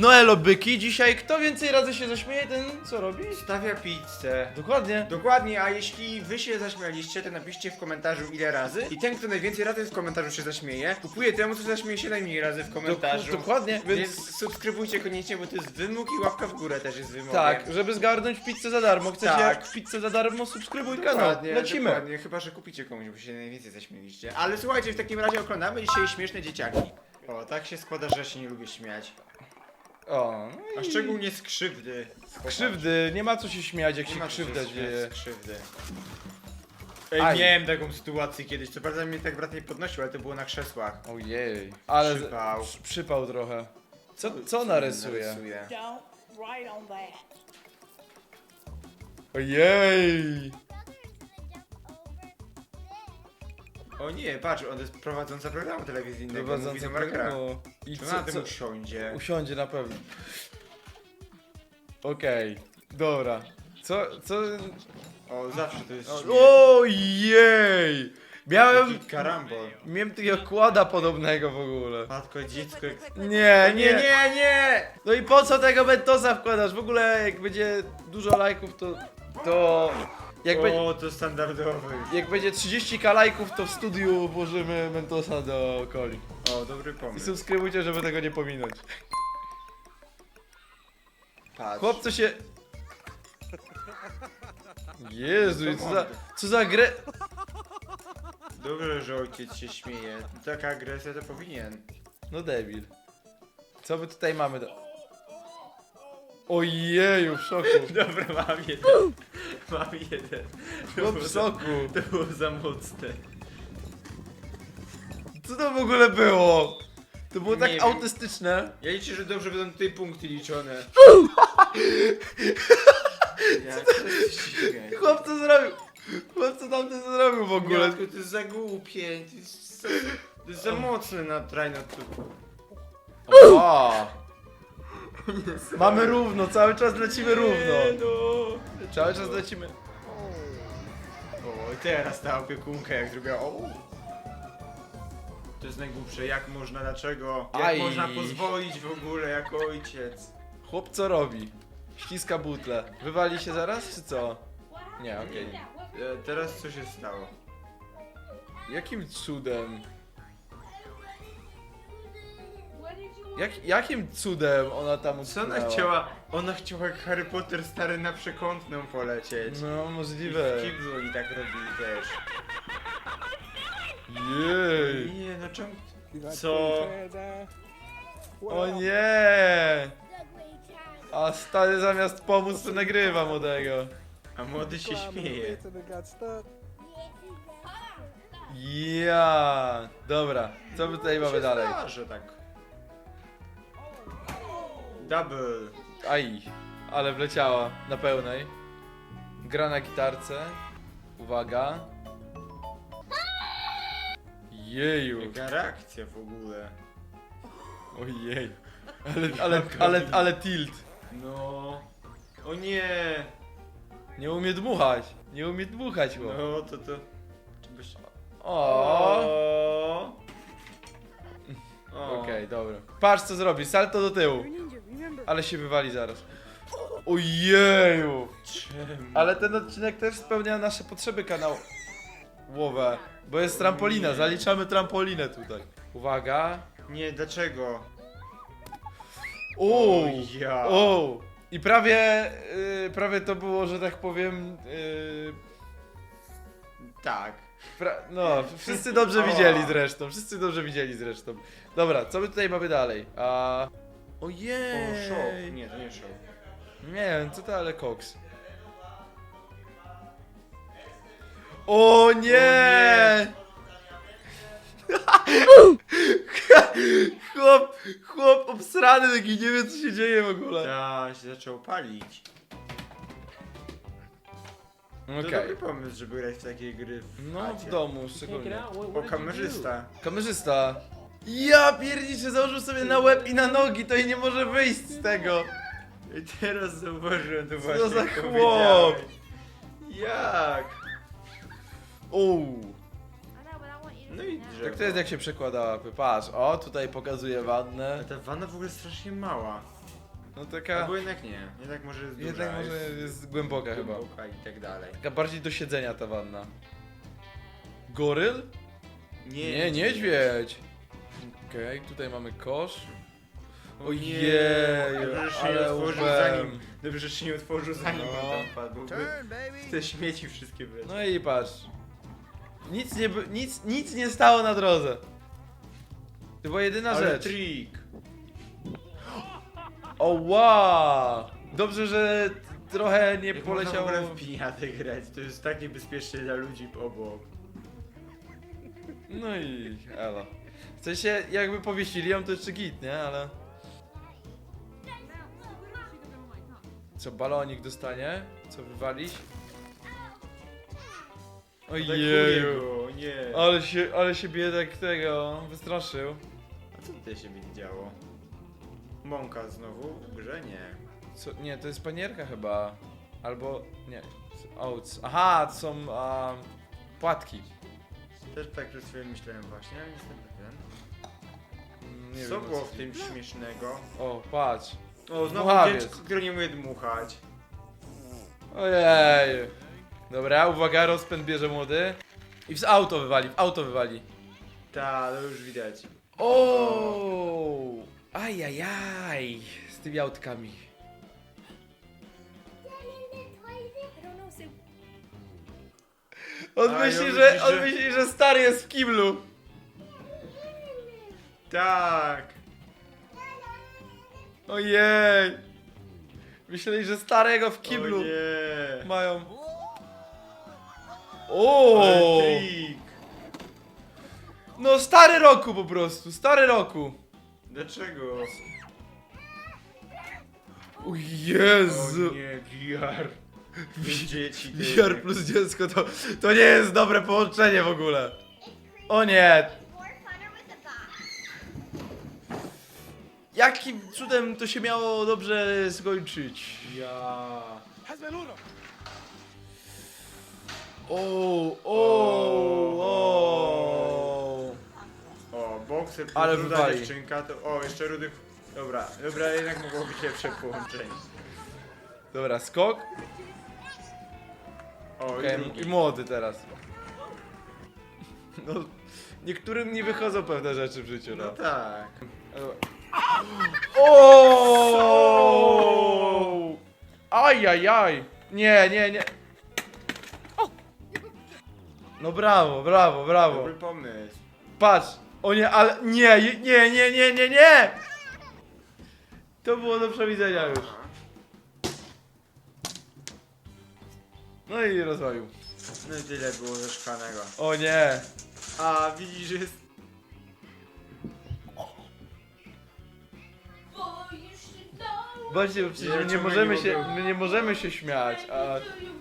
No elo byki, dzisiaj kto więcej razy się zaśmieje, ten co robi? Stawia pizzę. Dokładnie. Dokładnie, a jeśli wy się zaśmialiście, to napiszcie w komentarzu ile razy i ten, kto najwięcej razy w komentarzu się zaśmieje, kupuje temu, co zaśmieje się najmniej razy w komentarzu. Dok- dokładnie, więc- Więc subskrybujcie koniecznie, bo to jest wymóg i łapka w górę też jest wymogiem. Tak, żeby zgarnąć pizzę za darmo. Chcecie Tak. jak pizzę za darmo, subskrybuj kanał. Dokładnie, Lecimy. Dokładnie, chyba że kupicie komuś, bo się najwięcej zaśmieliście. Ale słuchajcie, w takim razie oglądamy dzisiaj śmieszne dzieciaki. O, tak się składa, że ja się nie lubię śmiać. O, no A i szczególnie z krzywdy. krzywdy, nie ma co się śmiać jak Nie się ma krzywda dzieje. Z krzywdy. Ej, Aj. miałem taką sytuację kiedyś, co prawda mnie tak brat nie podnosił, ale to było na krzesłach. Ojej, ale z- Przypał. przy- przypał trochę. Co, co narysuje? Narysuje. Don't write on that. Ojej! O nie, patrz, on jest prowadząca programu telewizyjnego, Markera. programu. I co, na tym co? usiądzie? Usiądzie na pewno. Okej, dobra. Co, co... O, zawsze to jest śmiech. Ojej! Miałem... Taki karambol. Miałem takiego kłada podobnego w ogóle. Matko, dziecko... jak- Nie, Nie, nie, nie! No i po co tego Mentosa wkładasz? W ogóle jak będzie dużo lajków, to... To... Jak, be, O, to standardowy. jak będzie 30k lajków, to w studiu włożymy Mentosa do coli. O, dobry I pomysł. subskrybujcie, żeby tego nie pominąć. Patrz. Chłopco się... Jezu, i co za, co za grę... Dobrze, że ojciec się śmieje. Taka agresja to powinien. No debil. Co my tutaj mamy do... Ojeju, w szoku. Dobra, mam jeden. Mam jeden. To było w szoku. To było za mocne. Co to w ogóle było? To było tak Nie wiem. autystyczne. Ja liczę, że dobrze będą tutaj punkty liczone. Jak to jest ścigać? Chłop co zrobił? Chłop co tamten zrobił w ogóle? Matko, to jest za głupie. To jest za, to jest za mocne na trajnotu. O! Mamy równo, cały czas lecimy równo. no. Cały czas lecimy. O, i teraz ta opiekunka jak zrobiła o. To jest najgłupsze, jak można, dlaczego? Jak Aj. można pozwolić w ogóle jako ojciec? Chłop co robi? Ściska butle. Wywali się zaraz, czy co? Nie, okej. E, teraz co się stało? Jakim cudem? Jak, jakim cudem ona tam Co ona utknęła? chciała? Ona chciała jak Harry Potter stary na przekątną polecieć. No, I możliwe. w kiblu oni tak robili też. Jej. Nie, no czemu? Co? O nie! A stary zamiast pomóc to nagrywa młodego. A młody się śmieje. Ja. Dobra, co my tutaj mamy dalej? że tak. Double. Aj, ale wleciała na pełnej. Gra na gitarce. Uwaga. Jeju. Jaka reakcja w ogóle? Ojej. Ale, ale, ale, ale tilt. No. O nie. Nie umie dmuchać. Nie umie dmuchać, chłop. No to to. Czy byś... O. O. Okej, dobra. Patrz co zrobi, salto do tyłu. Ale się wywali zaraz. Ojeju! Czemu? Ale ten odcinek też spełnia nasze potrzeby kanałowe. Bo jest trampolina, zaliczamy trampolinę tutaj. Uwaga. Nie, dlaczego? O ja. Uuu! I prawie, yy, prawie to było, że tak powiem, yy, Tak. pra no, wszyscy dobrze O. widzieli zresztą, wszyscy dobrze widzieli zresztą. Dobra, co my tutaj mamy dalej? A... O, Ojej! show. Nie, to nie show. Nie wiem, co to ale koks. O nie! nie. chłop, chłop obsrany taki, nie wie co się dzieje w ogóle. Ta się zaczął palić. To Okej. dobry pomysł, żeby grać w takie gry w No, w chacie. domu szczególnie. O, kamerzysta. Kamerzysta. Ja pierniczę, założył sobie na łeb i na nogi, to i nie może wyjść z tego. I teraz zauważyłem to Co właśnie. za jak chłop? powiedziałeś. Jak? Uuu. No i drzewo. Tak to jest jak się przekłada łapy. Patrz, o tutaj pokazuje wannę. Ale ta wanna w ogóle strasznie mała. No taka... Albo jednak nie. Jednak może jest duża, Jednak może jest jest głęboka chyba. głęboka i tak dalej. Taka bardziej do siedzenia ta wanna. Goryl? Nie, Nie, niedźwiedź. Okej, tutaj mamy kosz. O Ojej, nie, dobrze, że się nie ale otworzył łbem. zanim. Dobrze, że się nie otworzył zanim No. on tam padł. bo by Te śmieci wszystkie były. No i patrz. Nic nie, by- nic, nic nie stało na drodze. To była jedyna Ale rzecz. trik. O wow! Dobrze, że t- trochę nie Jak poleciało... można w poleciało. ogóle w piniatę grać? To jest tak niebezpieczne dla ludzi obok. No i elo. Sensie jakby powiesili ją to jeszcze git, nie? Ale... Co, balonik dostanie? Co wywalić? Ojeju. go, nie. Ale się, ale się biedak tego wystraszył. A co tutaj się będzie działo? Mąka znowu w grze? Nie. Co, nie, to jest panierka chyba. Albo, nie, oats. Aha, to są um, płatki. Też tak przed chwilą myślałem właśnie, ale nie jestem pewien. Mm, Nie Co wiem, o było w tym śmiesznego? O, patrz. O, znowu Dmuchawiec. dziecko, które nie umie dmuchać. Ojej. Dobra, uwaga, rozpęd bierze młody. I w auto wywali, w auto wywali. Ta, to już widać. O! Ajajaj, z tymi autkami. On A, myśli, że, myślę, on że- myśli, że stary jest w kiblu. Tak! Ojej. Myśleli, że starego w kiblu O nie! mają. O! Ale trik! No stary roku po prostu, stary roku. Dlaczego? O O Jezu. nie, VR. Dzieci. ty. VR plus dziecko to, to nie jest dobre połączenie w ogóle. O nie. Jakim cudem to się miało dobrze skończyć? Ja. O, o, o. O, bokser plus Ale ruda wywali. dziewczynka to... O, jeszcze rudy... Dobra, dobra, jednak mogło być lepsze połączenie. Dobra, skok. O, i Okej, drugi. i młody teraz. No, niektórym nie wychodzą pewne rzeczy w życiu, No no. tak. O! Ajajaj! Nie, nie, nie. No brawo, brawo, brawo. Dobry pomysł. Patrz. O nie, ale nie, nie, nie, nie, nie, nie. To było do przewidzenia już. No i rozwalił. No i tyle było zeszkanego. O nie. A, widzisz, że jest... Właśnie, bo przecież Ja my nie ciągle możemy nie się, mogę. my nie możemy się śmiać, a...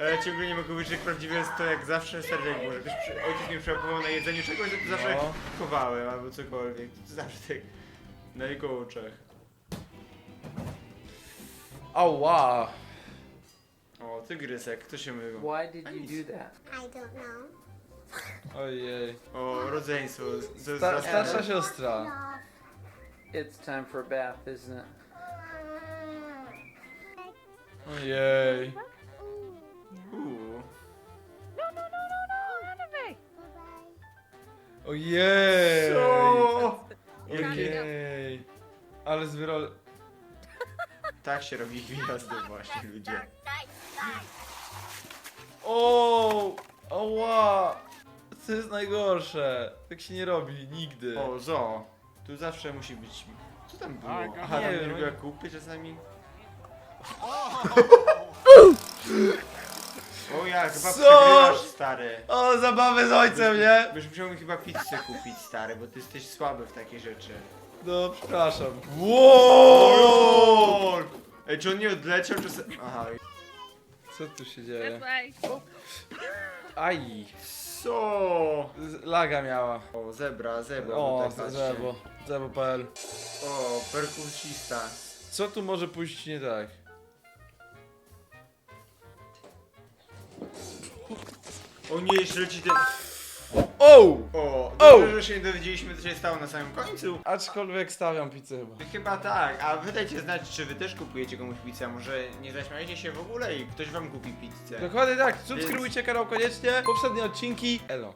Ale ja ciągle nie mogę powiedzieć, że prawdziwe jest to jak zawsze jak może ktoś przy... ojciec mi przełapował na jedzeniu czegoś, to zawsze No. chowałem albo cokolwiek. To zawsze tak na jego oczach. Ała. O, tygrysek, kto się mylił? Why did you do that? I don't know. Ojej. O, rodzeństwo. To jest Sta raz- starsza siostra. It's time for a bath, isn't it? Ojej. Uuu. Ojej. Co? Ojej. Ale z wyrol... Tak się robi gwiazdy właśnie, ludzie. O, Ała. To jest najgorsze. Tak się nie robi nigdy. O, zo. Tu zawsze musi być... Co tam było? Tak, Aha, nie tam wiem. druga kupy czasami? O ja, chyba Co? przegrywasz, stary. O, zabawy z ojcem, nie? Byś musiał mi chyba pizzę kupić, stary, bo ty jesteś słaby w takie rzeczy. No, przepraszam. Wow! Ej, czy on nie odleciał, czy... se- Aha. Co tu się dzieje? way. Aj. Co? Z- Laga miała. O, zebra, zebra. O, tak patrzcie. zebo. Zebo.pl O, perkusista. Co tu może pójść nie tak? O nie, jeszcze leci ten... O! O, O! dobrze, że się nie dowiedzieliśmy, co się stało na samym końcu. Aczkolwiek stawiam pizzę chyba. Chyba tak, a wy dajcie znać, czy wy też kupujecie komuś pizzę, może nie zaśmiajecie się w ogóle i ktoś wam kupi pizzę. Dokładnie tak, subskrybujcie kanał koniecznie. Poprzednie odcinki. Elo.